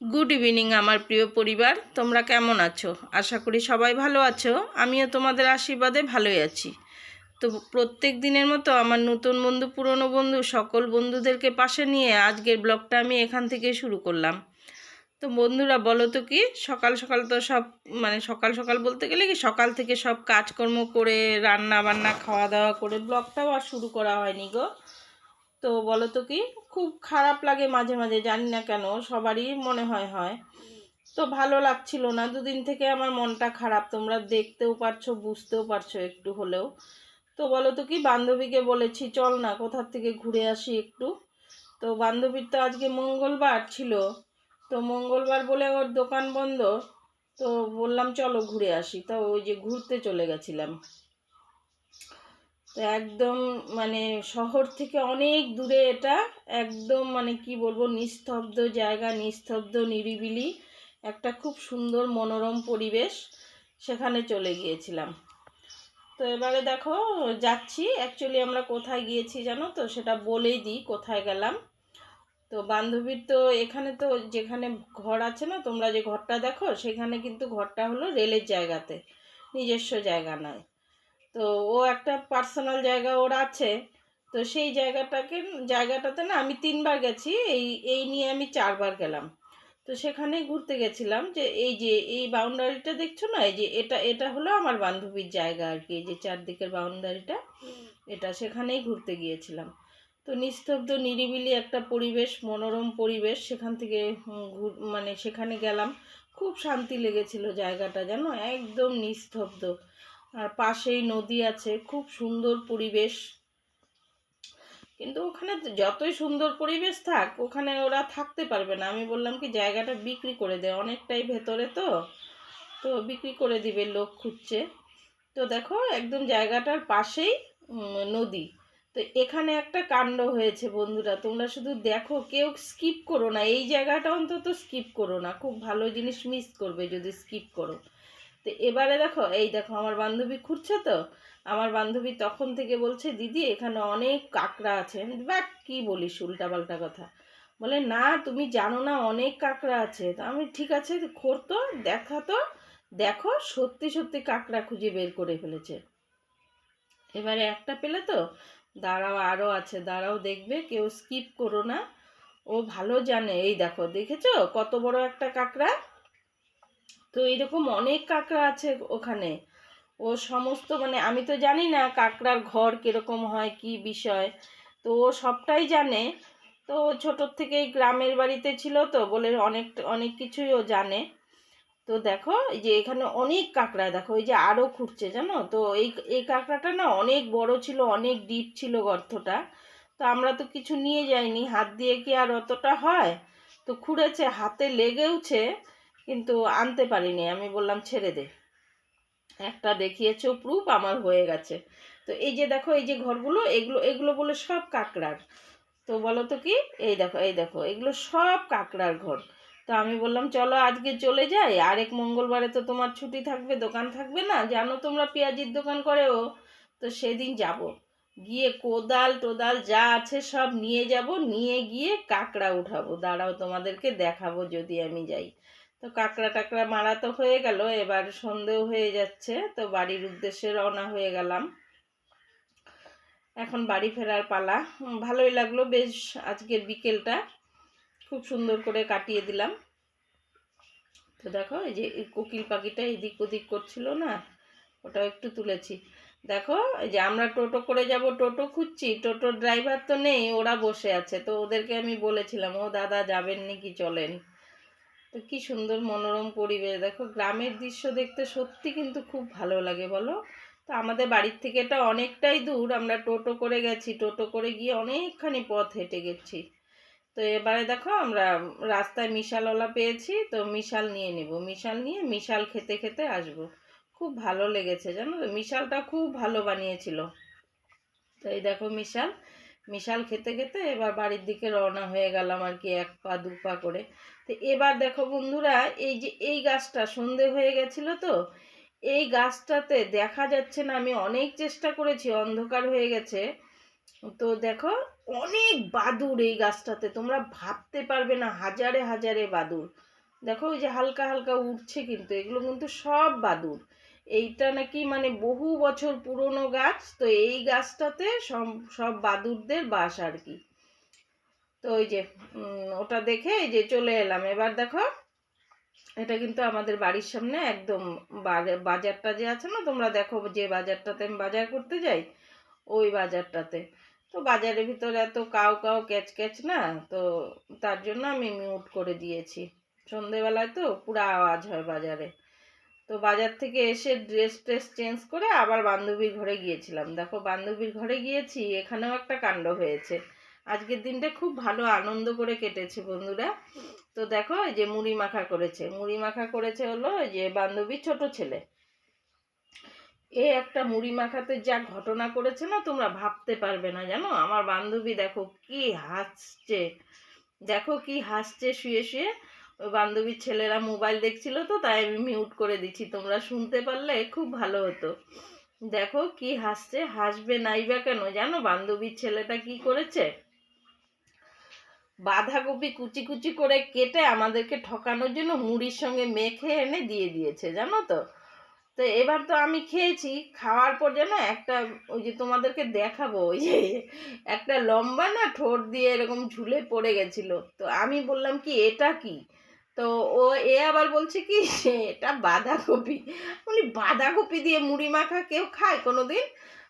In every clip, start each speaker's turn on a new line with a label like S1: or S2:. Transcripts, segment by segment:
S1: Good evening আমার প্রিয় পরিবার। তোমরা কেমন আছো? আশা করি সবাই ভালো আছো। আমিও তোমাদের আশীর্বাদে ভালোই আছি। তো প্রত্যেক দিনের মতো আমার নতুন বন্ধু, পুরনো বন্ধু, সকল বন্ধুদেরকে পাশে নিয়ে আজকের ব্লগটা আমি এখান থেকে শুরু করলাম। তো বন্ধুরা, বলো তো কি? সকাল সকাল তো সব মানে সকাল সকাল বলতে গেলে কি? সকাল থেকে সব কাজকর্ম করে রান্না বান্না খাওয়া দাওয়া করে ব্লগটাও আর শুরু করা হয়নি গো। তো বলো তো কি, খুব খারাপ লাগে মাঝে মাঝে, জানি না কেন, সবারই মনে হয় হয়। তো ভালো লাগছিল না, দুদিন থেকে আমার মনটা খারাপ, তোমরা দেখতেও পারছ, বুঝতেও পারছ একটু হলেও। তো বলো তো কি, বান্ধবীকে বলেছি, চল না, কোথার থেকে ঘুরে আসি একটু। তো বান্ধবীর তো আজকে মঙ্গলবার ছিল, তো মঙ্গলবার বলে ওর দোকান বন্ধ, তো বললাম, চলো ঘুরে আসি। তো ওই যে ঘুরতে চলে গেছিলাম। তো একদম মানে শহর থেকে অনেক দূরে এটা। একদম মানে কি বলব, নিস্তব্ধ জায়গা, নিস্তব্ধ, নিরিবিলি। একটা খুব সুন্দর মনোরম পরিবেশ সেখানে চলে গিয়েছিলাম। তো এবারে দেখো, যাচ্ছি। অ্যাকচুয়ালি আমরা কোথায় গিয়েছি জানো তো? সেটা বলেই দিই, কোথায় গেলাম। তো বান্ধবীর তো এখানে তো যেখানে ঘর আছে না, তোমরা যে ঘরটা দেখো, সেখানে কিন্তু ঘরটা হলো রেলের জায়গাতে। নিজস্ব জায়গা নয়। তো ও একটা পার্সোনাল জায়গা ওর আছে। তো সেই জায়গাটাকে জায়গাটাতে না আমি তিনবার গেছি এই এই নিয়ে আমি চারবার গেলাম। তো সেখানে ঘুরতে গেছিলাম যে এই যে এই বাউন্ডারিটা দেখছ না? এই যে এটা এটা হলো আমার বান্ধবীর জায়গা আর কি এই যে চারদিকের বাউন্ডারিটা এটা সেখানেই ঘুরতে গিয়েছিলাম। তো নিস্তব্ধ নিরিবিলি একটা পরিবেশ মনোরম পরিবেশ সেখান থেকে ঘুর- মানে সেখানে গেলাম। খুব শান্তি লেগেছিল জায়গাটা জানো? একদম নিস্তব্ধ। আর পাশেই নদী আছে, খুব সুন্দর পরিবেশ। কিন্তু ওখানে যতই সুন্দর পরিবেশ থাক, ওখানে ওরা থাকতে পারবে না। আমি বললাম কি, জায়গাটা বিক্রি করে দে, অনেকটাই ভেতরে তো। তো বিক্রি করে দিবে, লোক খুঁজছে। তো দেখো, একদম জায়গাটার পাশেই নদী। তো এখানে একটা কাণ্ড হয়েছে বন্ধুরা, তোমরা শুধু দেখো, কেউ স্কিপ করো না। এই জায়গাটা অন্তত স্কিপ করো না। খুব ভালো জিনিস মিস করবে যদি স্কিপ করো। তো এবারে দেখো, এই দেখো আমার বান্ধবী খুঁজছে তো। আমার বান্ধবী তখন থেকে বলছে, দিদি, এখানে অনেক কাঁকড়া আছে। বা কি বলিস, উল্টাপাল্টা কথা। বলে, না, তুমি জানো না, অনেক কাঁকড়া আছে। তা আমি, ঠিক আছে, খোর তো, দেখা সত্যি সত্যি কাঁকড়া খুঁজে বের করে ফেলেছে। এবারে একটা পেলে তো, দাঁড়াও আরও আছে, দাঁড়াও, দেখবে, কেউ স্কিপ করো না। ও ভালো জানে, এই দেখো, দেখেছ কত বড় একটা কাঁকড়া? তো এরকম অনেক কাঁকড়া আছে ওখানে। ও সমস্ত মানে আমি তো জানি না কাঁকড়ার ঘর কীরকম হয়, কি বিষয়। তো ও সবটাই জানে। তো ছোটোর থেকেই গ্রামের বাড়িতে ছিল তো বলে অনেক অনেক কিছুই ও জানে। তো দেখো এই যে এখানে অনেক কাঁকড়া, দেখো এই যে আরও খুঁড়ছে জানো? তো এই এই কাঁকড়াটা না অনেক বড় ছিল, অনেক ডিপ ছিল গর্তটা। তো আমরা তো কিছু নিয়ে যাইনি, হাত দিয়ে কি আর অতটা হয়? তো খুঁড়েছে, হাতে লেগেওছে। কিন্তু আনতে পারিনি, আমি বললাম ছেড়ে দে। একটা দেখিয়েছো, প্রুফ আমার হয়ে গেছে। তো এই যে দেখো, এই যে ঘরগুলো, এগুলো এগুলো বলে সব কাঁকড়ার। তো বলো তো কি? এই দেখো এই দেখো, এগুলো সব কাঁকড়ার ঘর। তো আমি বললাম, চলো আজকে চলে যাই। আরেক মঙ্গলবারে তো তোমার ছুটি থাকবে, দোকান থাকবে না? জানো তোমরা পেঁয়াজির দোকান করেও তো সেদিন যাব। গিয়ে কোদাল টোদাল যা আছে সব নিয়ে যাব, নিয়ে গিয়ে কাঁকড়া উঠাবো। দাঁড়াও তোমাদেরকে দেখাবো যদি আমি যাই। তো কাঁকড়া টাকড়া মারা তো হয়ে গেল, এবার সন্ধেও হয়ে যাচ্ছে, তো বাড়ির উদ্দেশ্যে রওনা হয়ে গেলাম। এখন বাড়ি ফেরার পালা। ভালোই লাগল, বেশ আজকের বিকেলটা খুব সুন্দর করে কাটিয়ে দিলাম। তো দেখো, এই যে কোকিল পাখিটা এদিক ওদিক করছিল না, ওটাও একটু তুলেছি। দেখো, এই যে আমরা টোটো করে যাব, টোটো খুঁজছি, টোটোর ড্রাইভার তো নেই, ওরা বসে আছে, তো ওদেরকে আমি বলেছিলাম, ও দাদা যাবেন নাকি, চলেন। তো কি সুন্দর মনোরম পরিবেশ। দেখো গ্রামের দৃশ্য দেখতে সত্যি কিন্তু খুব ভালো লাগে বলো। তো আমাদের বাড়ির থেকে এটা অনেকটাই দূর, আমরা টোটো করে গেছি। টোটো করে গিয়ে অনেকখানি পথ হেঁটে গেছি। তো এবারে দেখো আমরা রাস্তায় মিশালওয়ালা পেয়েছি, তো মিশাল নিয়ে নেব। মিশাল নিয়ে মিশাল খেতে খেতে আসব। খুব ভালো লেগেছে জানো তো, মিশালটা খুব ভালো বানিয়েছিল। তো এই দেখো মিশাল মিশাল খেতে খেতে এবার বাড়ির দিকে রওনা হয়ে গেলাম আর কি, এক পা, দু পা করে। তো এবার দেখো বন্ধুরা, এই যে এই গাছটা সন্ধে হয়ে গেছিল তো, এই গাছটাতে দেখা যাচ্ছে না, আমি অনেক চেষ্টা করেছি, অন্ধকার হয়ে গেছে। তো দেখো, অনেক বাদুর এই গাছটাতে, তোমরা ভাবতে পারবে না, হাজারে হাজারে বাদুর দেখো, ওই যে হালকা হালকা উঠছে কিন্তু, এগুলো কিন্তু সব বাদুর এইটা নাকি মানে বহু বছর পুরনো গাছ, তো এই গাছটাতে সব সব বাদুরদের বাস আর কি। তো ওই যে ওটা দেখে এই যে চলে এলাম। এবার দেখো, এটা কিন্তু আমাদের বাড়ির সামনে একদম বাজারটা যে আছে না, তোমরা দেখো যে বাজারটাতে আমি বাজার করতে যাই, ওই বাজারটাতে। তো বাজারের ভিতরে এত কাউ কাউ ক্যাচ ক্যাচ না, তো তার জন্য আমি মিউট করে দিয়েছি। সন্ধেবেলায় তো পুরো আওয়াজ হয় বাজারে। তো বাজার থেকে এসে ড্রেস ট্রেস চেঞ্জ করে আবার বান্ধবীর ঘরে গিয়েছিলাম। দেখো, বান্ধবীর ঘরে গিয়েছি, এখানেও একটা কাণ্ড হয়েছে। আজকের দিনটা খুব ভালো, আনন্দ করে কেটেছে বন্ধুরা। তো দেখো, এই যে মুড়ি মাখা করেছে। মুড়ি মাখা করেছে হলো যে বান্ধবীর ছোট ছেলে। এ একটা মুড়ি মাখাতে যা ঘটনা করেছে না, তোমরা ভাবতে পারবে না, জানো? আমার বান্ধবী দেখো, কি হাসছে। দেখো, কি হাসছে, শুয়ে শুয়ে। ওই বান্ধবীর ছেলেরা মোবাইল দেখছিল তো, তাই আমি মিউট করে দিচ্ছি। তোমরা শুনতে পারলে খুব ভালো হতো। দেখো কি হাসছে, হাসবে নাইবা কেন জানো? বান্ধবীর ছেলেটা কি করেছে? বাঁধাকপি কুচি কুচি করে কেটে আমাদেরকে ঠকানোর জন্য মুড়ির সঙ্গে মেখে এনে দিয়ে দিয়েছে, জানো তো? তো এবার তো আমি খেয়েছি, খাওয়ার পর যেন একটা ওই যে তোমাদেরকে দেখাবো, ওই যে একটা লম্বা না ঠোঁট দিয়ে এরকম ঝুলে পড়ে গেছিল। তো আমি বললাম কি, এটা কি? তো ও এ আবার বলছে কি এটা বাঁধাকপি। উনি বাঁধাকপি দিয়ে মুড়ি মাখা কেউ খায় কোনো দিন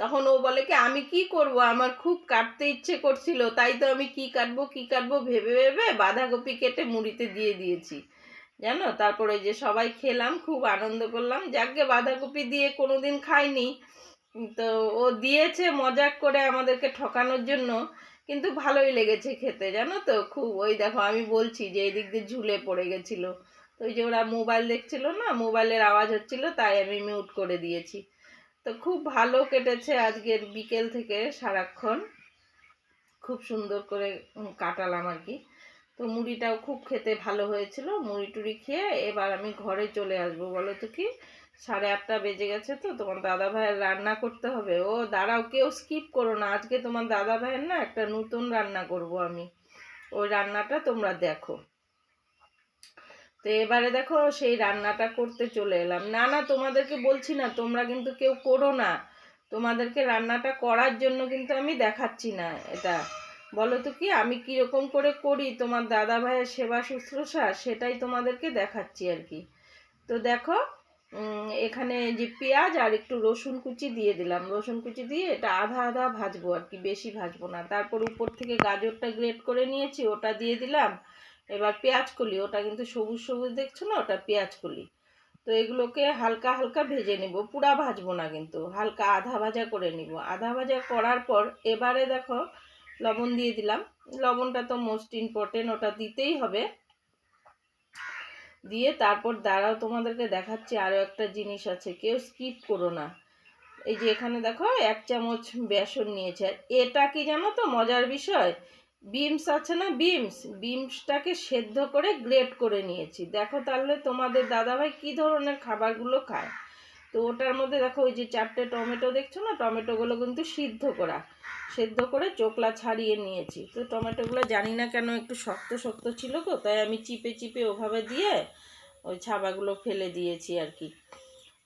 S1: তখন ও বলে কি, আমি কি করব? আমার খুব কাটতে ইচ্ছে করছিল, তাই তো আমি কি কাটবো কি কাটবো ভেবে ভেবে বাঁধাকপি কেটে মুড়িতে দিয়ে দিয়েছি। জানো? তারপরে যে সবাই খেলাম, খুব আনন্দ করলাম। যাকে বাঁধাকপি দিয়ে কোনো দিন খাইনি। তো ও দিয়েছে মজাক করে আমাদেরকে ঠকানোর জন্য। কিন্তু ভালোই লেগেছে খেতে, জানো তো? খুব, ওই দেখো আমি বলছি যে এদিক দিক দিয়ে ঝুলে পড়ে গেছিল। তো ওই যে ওরা মোবাইল দেখছিল না, মোবাইলের আওয়াজ হচ্ছিল, তাই আমি মিউট করে দিয়েছি। তো খুব ভালো কেটেছে আজকের বিকেল থেকে সারাক্ষণ। খুব সুন্দর করে কাটালাম আর কি। তো মুড়িটাও খুব খেতে ভালো হয়েছিল। মুড়ি টুড়ি খেয়ে এবার আমি ঘরে চলে আসব, বলো তো কি? সাড়ে আটটা বেজে গেছে তো, তোমার দাদা ভাইয়ের রান্না করতে হবে। ও, দাঁড়াও, কেউ স্কিপ করো না। আজকে তোমার দাদা ভাইয়ের না একটা নতুন রান্না করব আমি। ওই রান্নাটা তোমরা দেখো। তো এবারে দেখো, সেই রান্নাটা করতে চলে এলাম। না না, তোমাদেরকে বলছি না, তোমরা কিন্তু কেউ করো না। তোমাদেরকে রান্নাটা করার জন্য কিন্তু আমি দেখাচ্ছি না এটা। বলো তো কি, আমি কীরকম করে করি? তোমার দাদা ভাইয়ের সেবা শুশ্রূষা সেটাই তোমাদেরকে দেখাচ্ছি আর কি। তো দেখো এখানে যে পেঁয়াজ আর একটু রসুন কুচি দিয়ে দিলাম। রসুন কুচি দিয়ে এটা আধা আধা ভাজবো আর কি, বেশি ভাজবো না। তারপর উপর থেকে গাজরটা গ্রেট করে নিয়েছি, ওটা দিয়ে দিলাম। এবার পেঁয়াজ কলি, ওটা কিন্তু সবুজ সবুজ দেখছ না? ওটা পেঁয়াজ কলি। তো এগুলোকে হালকা হালকা ভেজে নিব, পুরা ভাজবো না কিন্তু, হালকা আধা ভাজা করে নিব। আধা ভাজা করার পর এবারে দেখো লবণ দিয়ে দিলাম। লবণটা তো মোস্ট ইম্পর্টেন্ট ওটা দিতেই হবে। দিয়ে তারপর দাঁড়াও, তোমাদেরকে দেখাচ্ছি আরও একটা জিনিস আছে, কেউ স্কিপ করো না। এই যে এখানে দেখো, এক চামচ বেসন নিয়েছে। এটা কি জানো তো মজার বিষয়? বিমস আছে না বিমস? বিমসটাকে সেদ্ধ করে গ্রেট করে নিয়েছি। দেখো তাহলে তোমাদের দাদাভাই কি ধরনের খাবারগুলো খায়? তো ওটার মধ্যে দেখো, ওই যে চারটে টমেটো দেখছ না? টমেটোগুলো কিন্তু সিদ্ধ করা। সেদ্ধ করে চোকলা ছাড়িয়ে নিয়েছি। তো টমেটোগুলো জানি না কেন একটু শক্ত শক্ত ছিল তো, তাই আমি চিপে চিপে ওভাবে দিয়ে ওই ছাবাগুলো ফেলে দিয়েছি আর কি।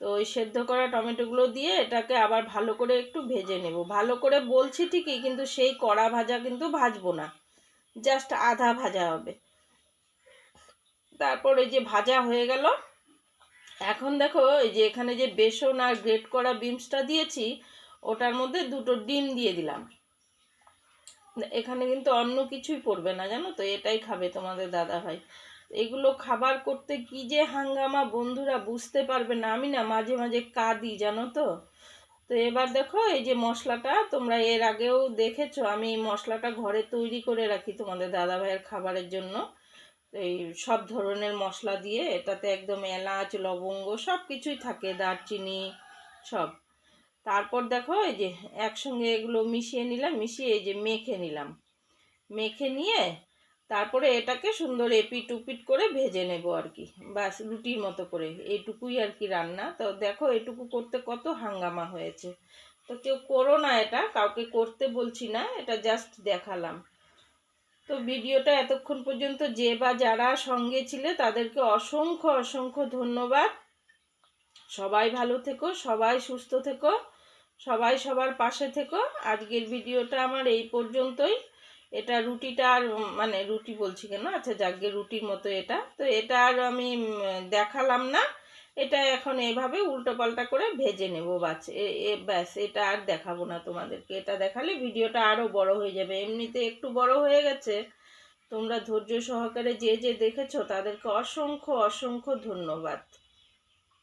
S1: তো ওই সেদ্ধ করা টমেটোগুলো দিয়ে এটাকে আবার ভালো করে একটু ভেজে নেব। ভালো করে বলছি ঠিকই, কিন্তু সেই কড়া ভাজা কিন্তু ভাজবো না। জাস্ট আধা ভাজা হবে। তারপর এই যে ভাজা হয়ে গেল। এখন দেখো, এই যে এখানে যে বেসন আর গ্রেট করা বিমসটা দিয়েছি ওটার মধ্যে দুটো ডিম দিয়ে দিলাম। এখানে কিন্তু অন্য কিছুই পড়বে না, জানো তো? এটাই খাবে তোমাদের দাদা ভাই। এগুলো খাবার করতে কি যে হাঙ্গামা, বন্ধুরা বুঝতে পারবে না। আমি না মাঝে মাঝে কাঁদি, জানো তো? তো এবার দেখো, এই যে মশলাটা, তোমরা এর আগেও দেখেছ, আমি এই মশলাটা ঘরে তৈরি করে রাখি তোমাদের দাদা ভাইয়ের খাবারের জন্য। এই সব ধরনের মশলা দিয়ে, এটাতে একদম এলাচ, লবঙ্গ সব কিছুই থাকে, দারচিনি, সব। তারপর দেখো এই যে একসঙ্গে এগুলো মিশিয়ে নিলাম, মিশিয়ে এই যে মেখে নিলাম। মেখে নিয়ে তারপরে এটাকে সুন্দর এপিট উপিট করে ভেজে নেব আর কি। বাস রুটির মতো করে। এইটুকুই আর কি রান্না। তো দেখো এটুকু করতে কত হাঙ্গামা হয়েছে। তো কেউ করো না এটা, কাউকে করতে বলছি না, এটা জাস্ট দেখালাম। তো ভিডিওটা এতক্ষণ পর্যন্ত যে বা যারা সঙ্গে ছিলে তাদেরকে অসংখ্য অসংখ্য ধন্যবাদ। সবাই ভালো থেকো, সবাই সুস্থ থেকো, সবাই সবার পাশে থেকো। আজকের ভিডিওটা আমার এই পর্যন্তই। এটা রুটিটা আর মানে রুটি বলছি কেন? আচ্ছা যাকে রুটির মতো এটা। তো এটা আর আমি দেখালাম না। এটা এখন এভাবে উল্টো পাল্টা করে ভেজে নেব এ- এ, ব্যাস, এটা আর দেখাবো না তোমাদেরকে। এটা দেখালে ভিডিওটা আরও বড় হয়ে যাবে। এমনিতে একটু বড় হয়ে গেছে। তোমরা ধৈর্য সহকারে যে যে দেখেছ, তাদেরকে অসংখ্য অসংখ্য ধন্যবাদ।